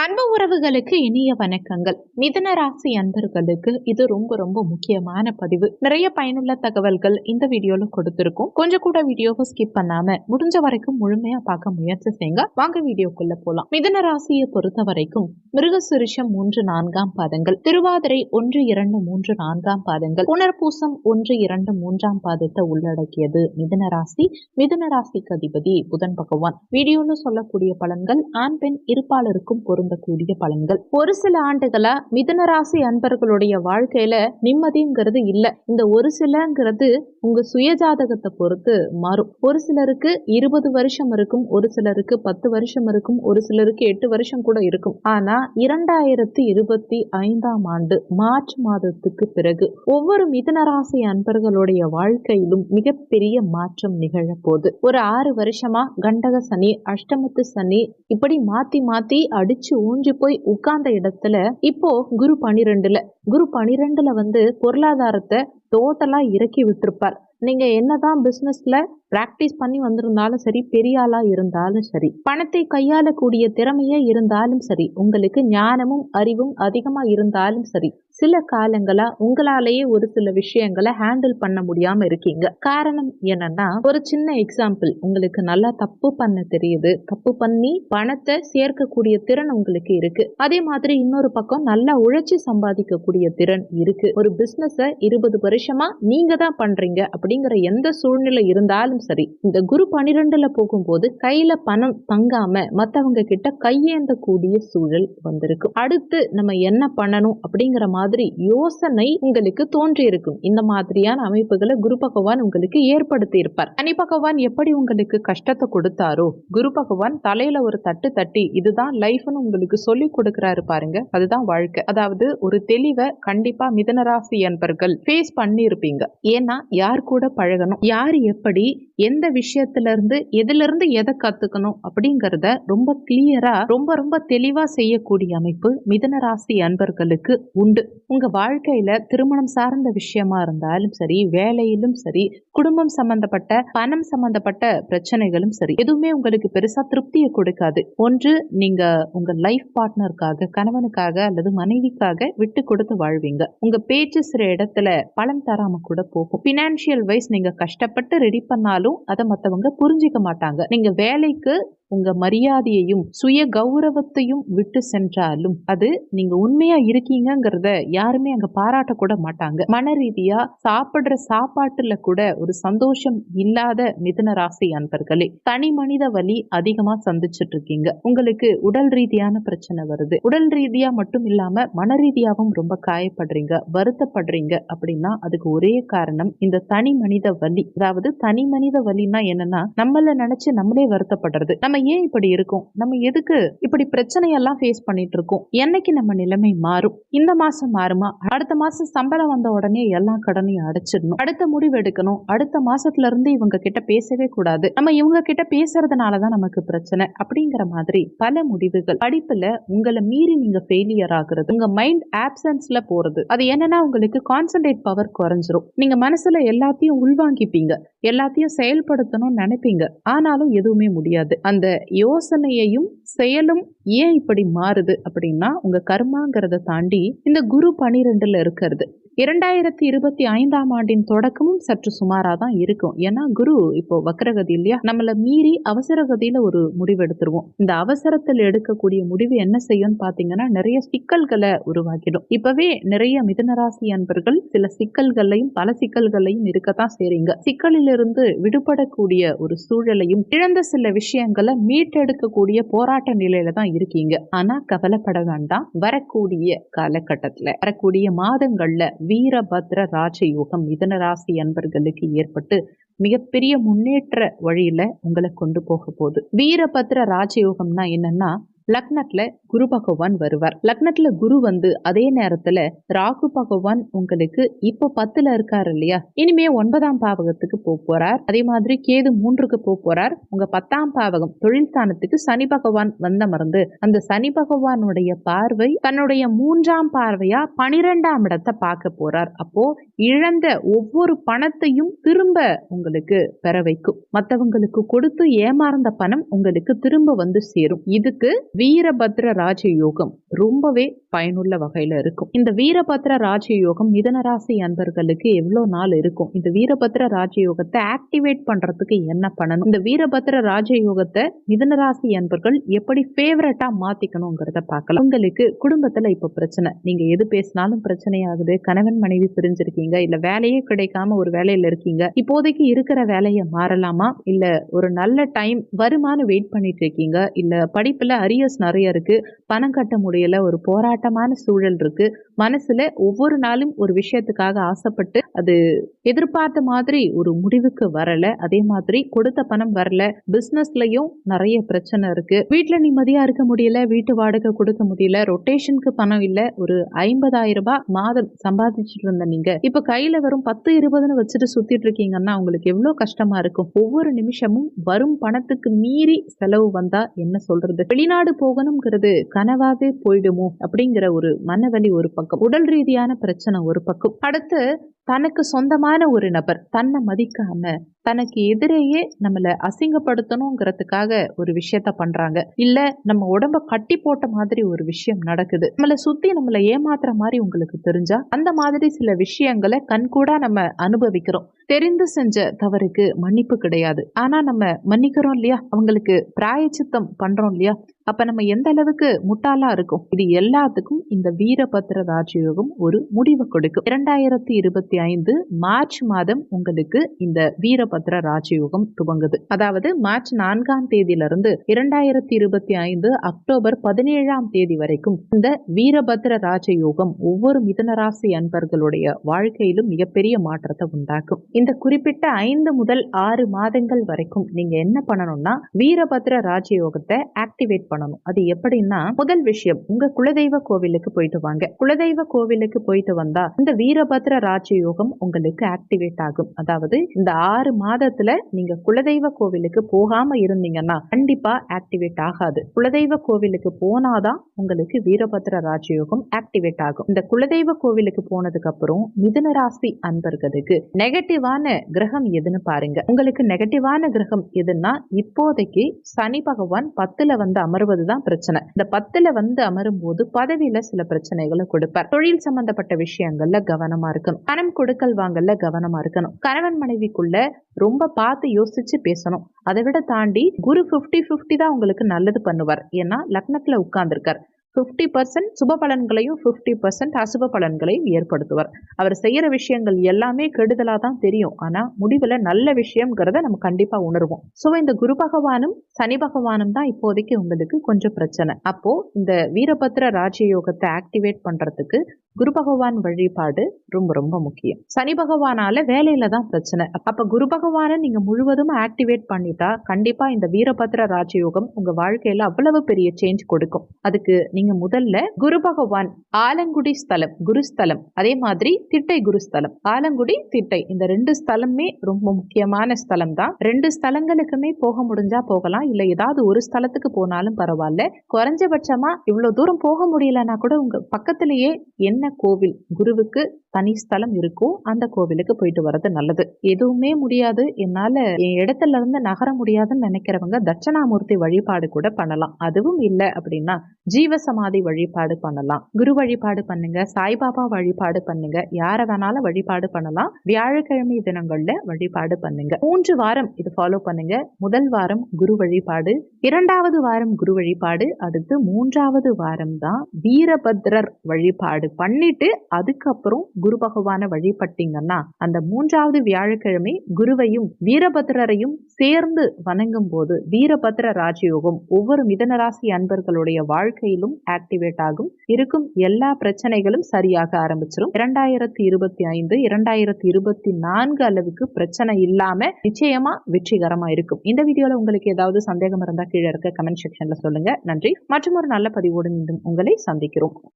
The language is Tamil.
அன்பு உறவுகளுக்கு இனிய வணக்கங்கள். மிதன ராசி அன்பர்களுக்கு இது ரொம்ப ரொம்ப முக்கியமான பதிவு. நிறைய பயனுள்ள தகவல்கள் இந்த வீடியோல கொடுத்திருக்கோம். கொஞ்சம் கூட வீடியோவை ஸ்கிப் பண்ணாம முடிஞ்ச வரைக்கும் முழுமையா பார்க்க முயற்சி செய்யுங்க. வாங்க வீடியோக்குள்ள போலாம். மிதன ராசியை பொறுத்த வரைக்கும் மிருகசுரிஷம் மூன்று நான்காம் பாதங்கள். திருவாதிரை ஒன்று இரண்டு மூன்று நான்காம் பாதங்கள். புனர்பூசம் ஒன்று இரண்டு மூன்றாம் பாதத்தை உள்ளடக்கியது மிதன ராசி. மிதன ராசிக்கு அதிபதி புதன் பகவான். வீடியோல சொல்லக்கூடிய பலன்கள் ஆண் பெண் இருப்பாளருக்கும் பொருள் பொருந்தக்கூடிய பலன்கள். ஒரு சில ஆண்டுகளா மிதன ராசி அன்பர்களுடைய வாழ்க்கையில நிம்மதிங்கிறது இல்லை. இந்த ஒரு சிலங்கிறது உங்க சுயஜாதகத்தை பொறுத்து மாறும். ஒரு சிலருக்கு இருபது வருஷம் இருக்கும் ஒரு சிலருக்கு பத்து வருஷம் இருக்கும் ஒரு சிலருக்கு எட்டு வருஷம் கூட இருக்கும். ஆனா இரண்டாயிரத்தி இருபத்தி ஐந்தாம் ஆண்டு மார்ச் மாதத்துக்கு பிறகு ஒவ்வொரு மிதனராசி அன்பர்களுடைய வாழ்க்கையிலும் மிகப்பெரிய மாற்றம் நிகழப்போகுது. ஒரு ஆறு வருஷமா கண்டக சனி அஷ்டமத்து சனி இப்படி மாத்தி மாத்தி அடிச்சு ஊஞ்சி போய் உட்கார்ந்த இடத்துல இப்போ குரு பனிரெண்டுல. குரு பனிரெண்டுல வந்து பொருளாதாரத்தை டோட்டலா இறக்கி விட்டுருப்பார். நீங்க என்னதான் பிசினஸ்ல பிராக்டிஸ் பண்ணி வந்திருந்தாலும் சரி பெரிய ஆளா இருந்தாலும் சரி பணத்தை கையாளக்கூடிய திறமையே இருந்தாலும் சரி உங்களுக்கு ஞானமும் அறிவும் அதிகமா இருந்தாலும் சரி சில காலங்களா உங்களாலேயே ஒரு சில விஷயங்களை ஹேண்டில் பண்ண முடியாம இருக்கீங்க. காரணம் என்னன்னா ஒரு சின்ன எக்ஸாம்பிள் உங்களுக்கு நல்லா தப்பு பண்ண தெரியுது. தப்பு பண்ணி பணத்தை சேர்க்கக்கூடிய திறன் உங்களுக்கு இருக்கு. அதே மாதிரி இன்னொரு பக்கம் நல்லா உழைச்சி சம்பாதிக்கக்கூடிய திறன் இருக்கு. ஒரு பிசினஸ இருபது வருஷமா நீங்க தான் பண்றீங்க அப்படிங்கிற எந்த சூழ்நிலை இருந்தாலும் சரி இந்த குரு பனிரெண்டில் போகும்போது கையில் பணம் தங்காம மற்றவங்க கிட்ட கையேந்தக்கூடிய சூழல் வந்திருக்கும் அடுத்து நம்ம என்ன பண்ணணும் அப்படிங்கிற மாதிரி யோசனை உங்களுக்கு தோன்றி இருக்கும் இந்த மாதிரியான அமைப்புகளை குரு பகவான் உங்களுக்கு ஏற்படுத்தி இருப்பார் சனி பகவான் எப்படி உங்களுக்கு கஷ்டத்தை கொடுத்தாரோ குரு பகவான் தலையில ஒரு தட்டு தட்டி இதுதான் லைஃப்னு உங்களுக்கு சொல்லி கொடுக்கிறாரு பாருங்க அதுதான் வாழ்க்கை. அதாவது ஒரு தெளிவை கண்டிப்பா மிதனராசி என்பர்கள் ஃபேஸ் பண்ணியிருப்பீங்க. ஏன்னா யார் கூட பழகணும்? யார் எப்படி எந்த விஷயத்துல இருந்து எதுல இருந்து எதை கத்துக்கணும் அப்படிங்கறத ரொம்ப கிளியரா ரொம்ப ரொம்ப தெளிவா செய்யக்கூடிய அமைப்பு மிதனராசி அன்பர்களுக்கு உண்டு. உங்க வாழ்க்கையில திருமணம் சார்ந்த விஷயமா இருந்தாலும் சரி வேலையிலும் சரி குடும்பம் சம்பந்தப்பட்ட பணம் சம்பந்தப்பட்ட பிரச்சனைகளும் சரி எதுவுமே உங்களுக்கு பெருசா திருப்தியை கொடுக்காது. ஒன்று நீங்க உங்க லைஃப் பார்ட்னருக்காக கணவனுக்காக அல்லது மனைவிக்காக விட்டு கொடுத்து வாழ்வீங்க. உங்க பேச்சு சில இடத்துல பலன் தராம கூட போகும். பினான்சியல் வைஸ் நீங்க கஷ்டப்பட்டு ரெடி பண்ணாலும் அதை மத்தவங்க புரிஞ்சிக்க மாட்டாங்க. நீங்க வேலைக்கு உங்க மரியாதையையும் சுய கௌரவத்தையும் விட்டு சென்றாலும் அது நீங்க உண்மையா இருக்கீங்கிறத யாருமே அங்க பாராட்ட கூட மாட்டாங்க. மன ரீதியா சாப்பிடுற சாப்பாட்டுல கூட ஒரு சந்தோஷம் இல்லாத மிதுன ராசி அன்பர்களே தனி மனித வலி அதிகமா சந்திச்சுட்டு இருக்கீங்க உங்களுக்கு உடல் ரீதியான பிரச்சனை வருது. உடல் ரீதியா மட்டும் இல்லாம மன ரீதியாவும் ரொம்ப காயப்படுறீங்க வருத்தப்படுறீங்க அப்படின்னா அதுக்கு ஒரே காரணம் இந்த தனி மனித வலி. அதாவது தனி மனித வலின்னா என்னன்னா நம்மள நினைச்சு நம்மளே வருத்தப்படுறது. நம்ம ஏன் இப்படி இருக்கும்? நம்ம எதுக்கு இப்படி பிரச்சனையெல்லாம் ஃபேஸ் பண்ணிட்டு இருக்கோம்? என்னைக்கு நம்ம நிலைமை மாறும்? இந்த மாசம் மாறுமா? அடுத்த மாசம் சம்பளம் வந்த உடனே எல்லா கடனையும் அடைச்சிடணும். அடுத்த முடிவு எடுக்கணும். அடுத்த மாசத்துல இருந்து இவங்க கிட்ட பேசவே கூடாது. நம்ம இவங்க கிட்ட பேசுறதுனாலதான் நமக்கு பிரச்சனை. அப்படிங்கிற மாதிரி பல முடிவுகள். படிப்புல உங்களை மீறி நீங்க ஃபெயிலியர் ஆகுறது உங்க மைண்ட் ஆப்சன்ஸ்ல போறது அது என்னன்னா உங்களுக்கு கான்சன்ட்ரேட் பவர் குறைஞ்சிரும். நீங்க மனசுல எல்லாத்தையும் உள்வாங்கிப்பீங்க. எல்லாத்தையும் செயல்படுத்தணும்னு நினைப்பீங்க. ஆனாலும் எதுவுமே முடியாது. அந்த யோசனையையும் செயலும் ஏன் இப்படி மாறுது அப்படின்னா உங்கள் கர்மாங்கிறத தாண்டி இந்த குரு பனிரெண்டில் இருக்கிறது. இரண்டாயிரத்தி இருபத்தி ஐந்தாம் ஆண்டின் தொடக்கமும் சற்று சுமாராக தான் இருக்கும். ஏன்னா குரு இப்போ வக்கரகதி இல்லையா? நம்மளை மீறி அவசரகதியில் ஒரு முடிவு எடுத்துருவோம். இந்த அவசரத்தில் எடுக்கக்கூடிய முடிவு என்ன செய்யும்னு பார்த்தீங்கன்னா நிறைய சிக்கல்களை உருவாக்கிடும். இப்பவே நிறைய மிதனராசி அன்பர்கள் சில சிக்கல்களையும் பல சிக்கல்களையும் இருக்கத்தான் செய்றீங்க. சிக்கலிலிருந்து விடுபடக்கூடிய ஒரு சூழலையும் இழந்த சில விஷயங்களை மீட்டெடுக்கக்கூடிய போராட்ட நிலையில தான் இருக்கீங்க. ஆனா கவலைப்பட வேண்டாம். வரக்கூடிய காலகட்டத்துல வரக்கூடிய மாதங்கள்ல வீரபத்ர ராஜயோகம் மிதன ராசி அன்பர்களுக்கு ஏற்பட்டு மிகப்பெரிய முன்னேற்ற வழியில உங்களை கொண்டு போக போகுது. வீரபத்ர ராஜயோகம்னா என்னன்னா லக்னத்துல குரு பகவான் வருவார். லக்னத்துல குரு வந்து அதே நேரத்துல ராகு பகவான் உங்களுக்கு இப்போ பத்துல இருக்காரு இல்லையா? இனிமே ஒன்பதாம் பாவகத்துக்கு போக போறார். அதே மாதிரி கேது மூன்றுக்கு போக போறார். உங்க பத்தாம் பாவகம் தொழில் ஸ்தானத்துக்கு சனி பகவான் வந்த மறந்து அந்த சனி பகவானுடைய பார்வை தன்னுடைய மூன்றாம் பார்வையா பனிரெண்டாம் இடத்தை பார்க்க போறார். அப்போ இழந்த ஒவ்வொரு பணத்தையும் திரும்ப உங்களுக்கு பெற வைக்கும். மற்றவங்களுக்கு கொடுத்து ஏமாறந்த பணம் உங்களுக்கு திரும்ப வந்து சேரும். இதுக்கு வீரபத்ர ராஜயோகம் ரொம்பவே பயனுள்ள வகையில இருக்கும். இந்த வீரபத்ர ராஜயோகம் மிதனராசி அன்பர்களுக்கு எவ்வளவு நாள் இருக்கும்? இந்த வீரபத்ர ராஜயோகத்தை ஆக்டிவேட் பண்றதுக்கு என்ன பண்ணணும்? இந்த வீரபத்ர ராஜயோகத்தை மிதனராசி அன்பர்கள் எப்படி ஃபேவரட்டா மாத்திக்கணுங்கிறத பார்க்கலாம். உங்களுக்கு குடும்பத்துல இப்ப பிரச்சனை. நீங்க எது பேசினாலும் பிரச்சனையாகுது கணவன் மனைவி பிரிஞ்சிருக்கீங்க. இல்ல வேலையே கிடைக்காம ஒரு வேலையில இருக்கீங்க. இப்போதைக்கு இருக்கிற வேலையை மாறலாமா? இல்ல ஒரு நல்ல டைம் வருமானம் வெயிட் பண்ணிட்டு இருக்கீங்க? இல்ல படிப்புல அரியர்ஸ் நிறைய இருக்கு. பணம் கட்ட முடியல. ஒரு போராட்டமான சூழல் இருக்கு. மனசுல ஒவ்வொரு நாளும் ஒரு விஷயத்துக்காக ஆசைப்பட்டு அது எதிர்பார்த்த மாதிரி ஒரு முடிவுக்கு வரல. அதே மாதிரி கொடுத்த பணம் வரல. பிசினஸ்லயும் நிறைய பிரச்சனை இருக்கு. வீட்டுல நிம்மதியா இருக்க முடியல. வீட்டு வாடகை கொடுக்க முடியல. ரொட்டேஷனுக்கு பணம் இல்ல. ஒரு ஐம்பதாயிரம் ரூபாய் மாதம் சம்பாதிச்சுட்டு இருந்த நீங்க. இப்ப கையில வரும் பத்து இருபதுன்னு வச்சுட்டு சுத்திட்டு இருக்கீங்கன்னா உங்களுக்கு எவ்வளவு கஷ்டமா இருக்கும். ஒவ்வொரு நிமிஷமும் வரும் பணத்துக்கு மீறி செலவு வந்தா என்ன சொல்றது? வெளிநாடு போகணுங்கிறது கனவாவே போயிடுமோ? அப்படிங்கிற ஒரு மனவலி ஒரு பக்கம் உடல் ரீதியான பிரச்சனை ஒரு பக்கம். அடுத்து தனக்கு சொந்தமான ஒரு நபர் தன்னை மதிக்காம தனக்கு எதிரேயே நம்மளை அசிங்கப்படுத்தணுங்கிறதுக்காக ஒரு விஷயத்த பண்றாங்க. இல்ல நம்ம உடம்ப கட்டி போட்ட மாதிரி ஒரு விஷயம் நடக்குது. நம்மளை சுத்தி நம்மளை ஏமாத்துற மாதிரி உங்களுக்கு தெரிஞ்சா அந்த மாதிரி சில விஷயங்களை கண்கூடா நம்ம அனுபவிக்கிறோம். தெரிந்து செஞ்ச தவறுக்கு மன்னிப்பு கிடையாது. ஆனா நம்ம மன்னிக்கிறோம் இல்லையா? அவங்களுக்கு பிராயச்சித்தம் பண்றோம் இல்லையா? அப்ப நம்ம எந்த அளவுக்கு முட்டாளா இருக்கும்? இது எல்லாத்துக்கும் இந்த வீரபத்ர ராஜயோகம் ஒரு முடிவு கொடுக்கும். இரண்டாயிரத்தி இருபத்தி ஐந்து மார்ச் மாதம் உங்களுக்கு இந்த வீரபத்ர ராஜயோகம் துவங்குது. அதாவது மார்ச் நான்காம் தேதியிலிருந்து இரண்டாயிரத்தி இருபத்தி ஐந்து அக்டோபர் பதினேழாம் தேதி வரைக்கும் இந்த வீரபத்ர ராஜயோகம் ஒவ்வொரு மிதனராசி அன்பர்களுடைய வாழ்க்கையிலும் மிகப்பெரிய மாற்றத்தை உண்டாக்கும். இந்த குறிப்பிட்ட ஐந்து முதல் ஆறு மாதங்கள் வரைக்கும் நீங்க என்ன பண்ணணும்னா வீரபத்ர ராஜயோகத்தை ஆக்டிவேட் பண்ணணும். அது எப்படின்னா முதல் விஷயம் உங்க குலதெய்வ கோவிலுக்கு போயிட்டு வாங்க. குலதெய்வ கோவிலுக்கு போயிட்டு வந்தா இந்த வீரபத்ர ராஜயோகம் உங்களுக்கு ஆக்டிவேட் ஆகும். அதாவது இந்த ஆறு மாதத்துல நீங்க குலதெய்வ கோவிலுக்கு போகாம இருந்தீங்கன்னா கண்டிப்பா ஆக்டிவேட் ஆகாது. குலதெய்வ கோவிலுக்கு போனாதான் உங்களுக்கு வீரபத்ர ராஜயோகம் ஆக்டிவேட் ஆகும். இந்த குலதெய்வ கோவிலுக்கு போனதுக்கு அப்புறம் மிதன ராசி அன்பர்களுக்கு நெகட்டிவான கிரகம் எதுன்னு பாருங்க. உங்களுக்கு நெகட்டிவான கிரகம் எதுன்னா இப்போதைக்கு சனி பகவான் பத்துல வந்து அமர்வதுதான் பிரச்சனை. இந்த பத்துல வந்து அமரும் போது பதவியில சில பிரச்சனைகளை கொடுப்பார். தொழில் சம்பந்தப்பட்ட விஷயங்கள்ல கவனமா இருக்கும் பணம் கொடுக்கல் வாங்கல கவனமா இருக்கணும். கணவன் மனைவிக்குள்ள ரொம்ப பார்த்து யோசிச்சு பேசணும். அதை விட தாண்டி குரு பிப்டி பிப்டி தான் உங்களுக்கு நல்லது பண்ணுவார். ஏன்னா லக்னத்துல உட்கார்ந்துருக்கார். ஃபிஃப்டி பர்சன்ட் சுப பலன்களையும் ஃபிஃப்டி பர்சன்ட் அசுப பலன்களையும் ஏற்படுத்துவார். அவர் செய்கிற விஷயங்கள் எல்லாமே கெடுதலாக தான் தெரியும். ஆனால் முடிவில் நல்ல விஷயங்கிறத நம்ம கண்டிப்பாக உணர்வோம். ஸோ இந்த குரு பகவானும் சனி பகவானும் தான் இப்போதைக்கு உங்களுக்கு கொஞ்சம் பிரச்சனை. அப்போது இந்த வீரபத்ர ராஜயோகத்தை ஆக்டிவேட் பண்ணுறதுக்கு குரு பகவான் வழிபாடு ரொம்ப ரொம்ப முக்கியம். சனி பகவானால வேலையில தான் பிரச்சனை. அப்ப குரு பகவானை நீங்க முழுவதும் ஆக்டிவேட் பண்ணிட்டா கண்டிப்பா இந்த வீரபத்ர ராஜயோகம் உங்க வாழ்க்கையில அவ்வளவு பெரிய சேஞ்ச் கொடுக்கும். அதுக்கு நீங்க முதல்ல குரு பகவான் ஆலங்குடி ஸ்தலம் குருஸ்தலம் அதே மாதிரி திட்டை குருஸ்தலம் ஆலங்குடி திட்டை இந்த ரெண்டு ஸ்தலமே ரொம்ப முக்கியமான ஸ்தலம் தான். ரெண்டு ஸ்தலங்களுக்குமே போக முடிஞ்சா போகலாம். இல்ல ஏதாவது ஒரு ஸ்தலத்துக்கு போனாலும் பரவாயில்ல. குறைஞ்சபட்சமா இவ்வளவு தூரம் போக முடியலன்னா கூட உங்க பக்கத்திலேயே என்ன என்ன கோவில்? குருவுக்கு தனி ஸ்தலம் இருக்கோ அந்த கோவிலுக்கு போயிட்டு வர்றது நல்லது. எதுவுமே முடியாது. என்னால என் இடத்துல இருந்து நகர முடியாதுன்னு நினைக்கிறவங்க தட்சணாமூர்த்தி வழிபாடு கூட பண்ணலாம். அதுவும் இல்லை அப்படின்னா ஜீவசமாதி வழிபாடு பண்ணலாம். குரு வழிபாடு பண்ணுங்க சாய்பாபா வழிபாடு பண்ணுங்க யார வேணாலும் வழிபாடு பண்ணலாம். வியாழக்கிழமை தினங்கள்ல வழிபாடு பண்ணுங்க. மூன்று வாரம் இது ஃபாலோ பண்ணுங்க. முதல் வாரம் குரு வழிபாடு இரண்டாவது வாரம் குரு வழிபாடு அடுத்து மூன்றாவது வாரம் தான் வீரபத்ரர் வழிபாடு பண்ண பண்ணிட்டு அதுக்கப்புறம் குரு பகவானை வழிபட்டீங்கன்னா அந்த மூன்றாவது வியாழக்கிழமை குருவையும் வீரபத்ரரையும் சேர்ந்து வணங்கும் போது வீரபத்ர ராஜயோகம் ஒவ்வொரு மிதனராசி அன்பர்களுடைய வாழ்க்கையிலும் ஆக்டிவேட் ஆகும். இருக்கும் எல்லா பிரச்சனைகளும் சரியாக ஆரம்பிச்சிடும் இரண்டாயிரத்தி இருபத்தி ஐந்து இரண்டாயிரத்தி இருபத்தி நான்கு அளவுக்கு பிரச்சனை இல்லாம நிச்சயமா வெற்றிகரமா இருக்கும். இந்த வீடியோல உங்களுக்கு ஏதாவது சந்தேகம் இருந்தா கீழே இருக்க கமெண்ட் செக்ஷன்ல சொல்லுங்க. நன்றி. மற்றும் ஒரு நல்ல பதிவோடு மீண்டும் உங்களை சந்திக்கிறோம்.